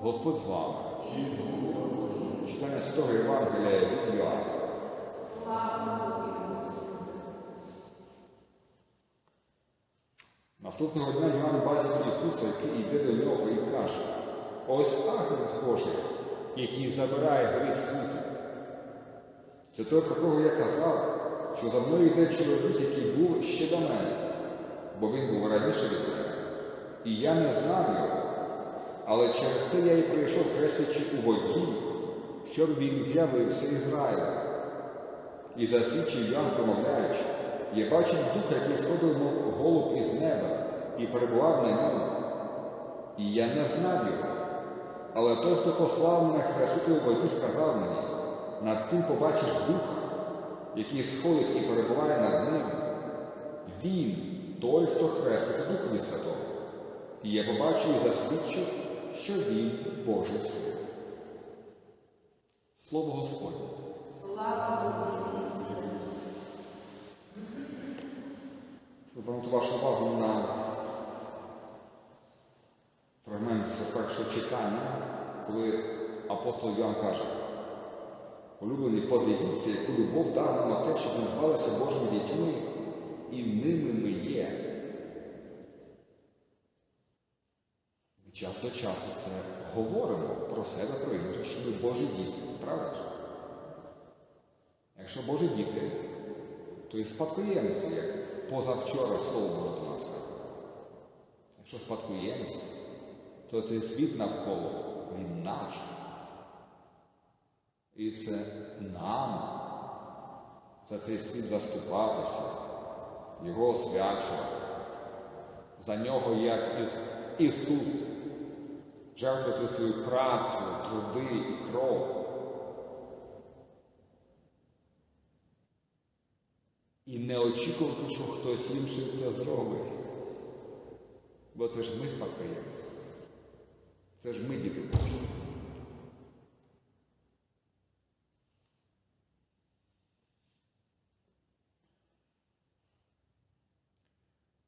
Господь з вами. Читання Святого Євангелія від Йоанна. Наступного дня Йоанн бачить Ісуса, який йде до нього і каже, ось Агнець Божий, який забирає гріх світу. Це той, про кого я казав, що за мною йде чоловік, який був ще до мене, бо він був раніше від мене. І я не знав його. Але через те я і прийшов хрестячи у воді, щоб він з'явився Ізраїлем. І засвідчив Ян, промовляючи, я бачив духа, який сходив, мов голуб із неба, і перебував на ньому. І я не знав його. Але той, хто послав мене хрестити у воді, сказав мені, над ким побачиш духа, який сходить і перебуває над ним. Він той, хто хрестить Духові Святому. І я побачив і засвідчив, що він Божий син. Слово Господнє. Щоб звернути вашу увагу на фрагмент з першого читання, коли апостол Йоанн каже, улюблені, подивіться, яку любов дав нам Отець, щоб ми звалися Божими дітьми, і ними ми є. Ми час до часу це говоримо про себе, про інших, що ми Божі діти, правда ж? Якщо Божі діти, то і спадкоємці, як позавчора слово Боже до нас сказано. Якщо спадкоємці, то цей світ навколо він наш. І це нам за цей світ заступатися, його освячувати, за нього, як Іс... Ісус, жертвувати свою працю, труди і кров. І не очікувати, що хтось інший це зробить. Бо це ж ми спадкоємці. Це ж ми діти Божі.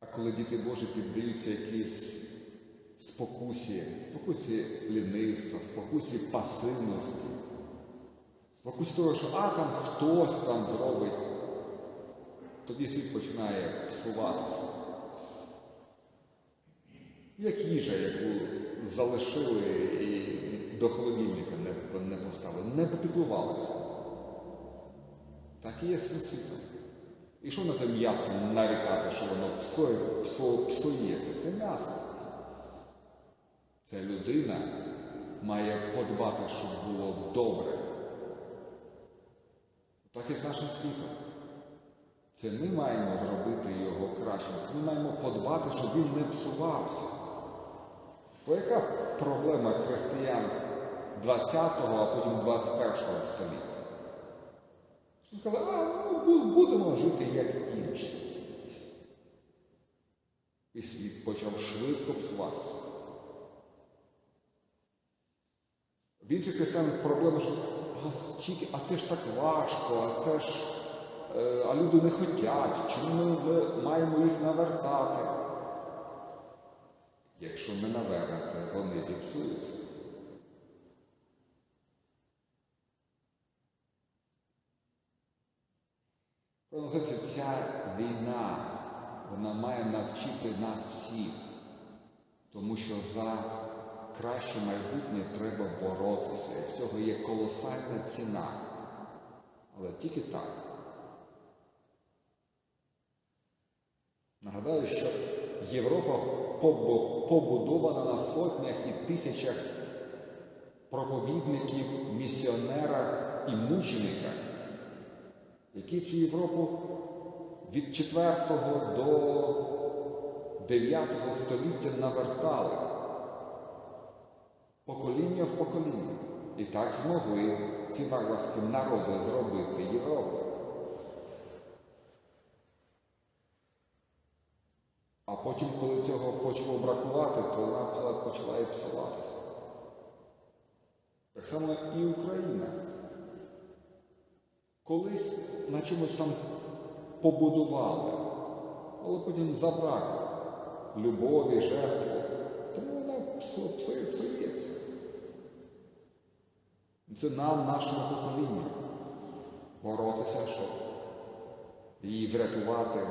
А коли діти Божі піддаються якійсь спокусі, спокусі лінивства, спокусі пасивності, спокусі того, що а там хтось там зробить, тоді світ починає псуватися. Як їжа, яку залишили і до холодильника не, не поставили, не попіклувалися. Так і є з світом. І що на це м'ясо нарікати, що воно псує, псу, псується? Ця людина має подбати, щоб було добре. Так і з нашим світом. Це ми маємо зробити його кращим. Це ми маємо подбати, щоб він не псувався. Бо яка проблема християн 20-го, а потім 21-го століття? Що сказали, а ну, будемо жити як інші. І світ почав швидко псуватися. В інших проблема, що а, стільки, а це ж так важко, а це ж. Е, а люди не хочуть, чому ми маємо їх навертати? Якщо не навернете, вони зіпсуються. Ця війна, вона має навчити нас всіх, тому що за краще майбутнє треба боротися. І в цього є колосальна ціна. Але тільки так. Нагадаю, що Європа побудована на сотнях і тисячах проповідників, місіонерах і мучениках, які цю Європу від 4 до 9 століття навертали покоління в покоління. І так змогли ці варварські народи зробити Європу. А потім, коли цього почало бракувати, то вона почала і псуватися. Так само і Україна. Колись на чомусь там побудували, але потім забракло любові, жертви. Тому вона псує, це нам, нашому поколінню, боротися, щоб її врятувати,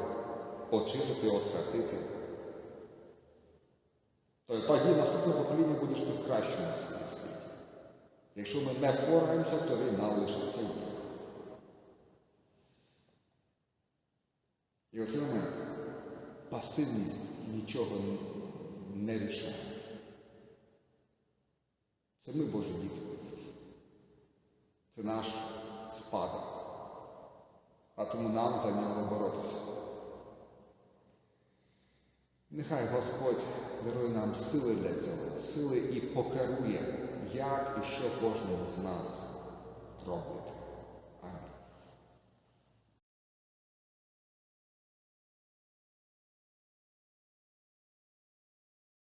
очистити, освятити. Тоді наступне покоління буде жити в кращому світі. Якщо ми не впораємося, то війна лишиться. І оцей момент пасивність нічого не рішає. Це ми Божі діти. Це наш спадок. А тому нам за нього боротися. Нехай Господь дарує нам сили для цього, сили і покерує, як і що кожному з нас робити.